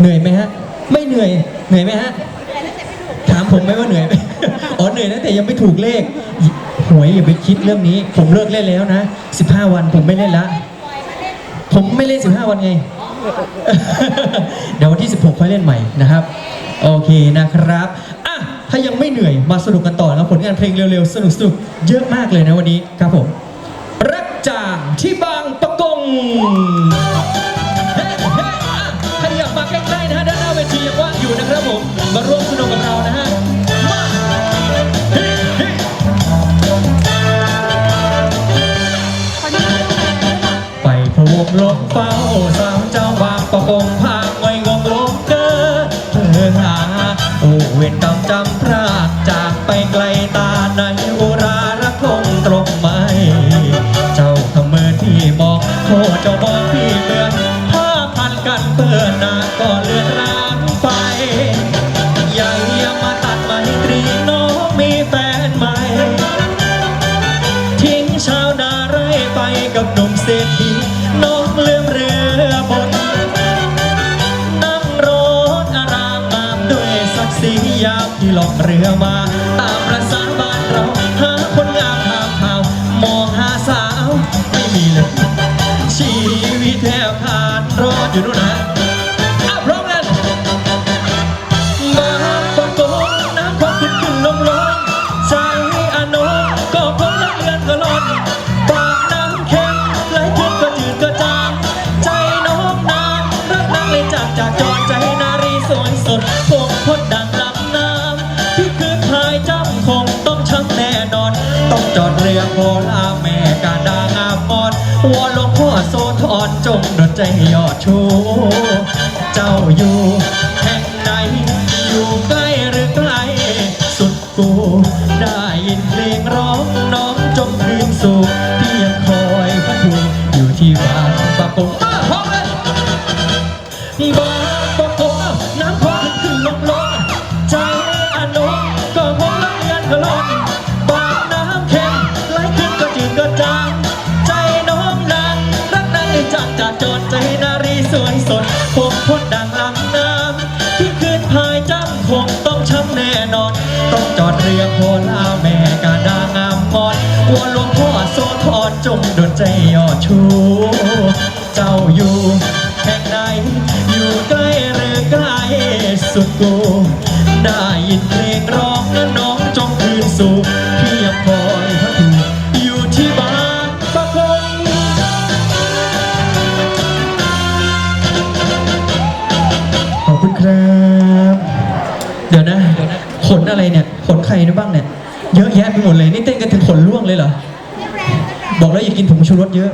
เหนื่อยไหมฮะ ไม่เหนื่อยเหนื่อยไหมฮะถามผมไหมว่าเหนื่อยไหมอ๋อเหนื่อยนะแต่ยังไม่ถูกเลขหวยอย่าไปคิดเรื่องนี้ ผมเลิกเล่นแล้วนะ 15 วันผมไม่เล่นละ ผมไม่เล่น 15 วันไง เดี๋ยววันที่ 16ค่อยเล่นใหม่นะครับ โอเคนะครับอะถ้ายังไม่เหนื่อยมาสนุกกันต่อนะครับผลงานเพลงเร็วๆ สนุกๆ เยอะมากเลยนะวันนี้ครับ พะวงลมเฝ้าสาวเจ้าบางประกงพางไว้งงลมเกอเธอหาโอเวรกรรมจำพรากจากไปไกลตาในอุรารักคงตรงไหม เจ้าทำมือที่มองโคเจ้ามองพี่เมื่อผ้าพันกันเปื้อนนาก็เลือนร้างไปใหญ่ยังมาตัดไมตรีน้องมีแฟนใหม่ ทิ้งชาวนาไร่ไปกับหนุ่มเศรษฐี น้องลืมเรือบน นั่งรถอารามมาด้วยศักดิ์ศรียามที่ล่องเรือมา ตามประสาบ้า สดพวงพดดังลำน้ำที่คืนพายจำคงต้องช้ำแน่นอน ต้องจอดเรือโคลาแม่กาดางามมอนวอนหลวงพ่อโซทอนจงดลใจยอดชู เจ้าอยู่แห่งไหนอยู่ใกล้หรือไกล สุดกูได้ยินเพลงร้องน้องจงคืนสู่ จากจากจนใจนารีสวยสดคงพดดังลำน้ำที่คืนพายจำคงต้องช้ำแน่นอน ต้องจอดเรือโคลาแม่กาดางามมอนวอนหลวงพ่อโซทอนจงดลใจยอดชู เจ้าอยู่แห่งไหนอยู่ใกล้หรือไกลสุดกูได้ยินเพลงร้อง ครับ เดี๋ยวนะขนอะไรเนี่ยขนใครนะบ้างเนี่ย เยอะแยะไปหมดเลย นี่เต้นกันถึงขนล่วงเลยเหรอ บอกแล้วอย่ากินผงชูรสเยอะ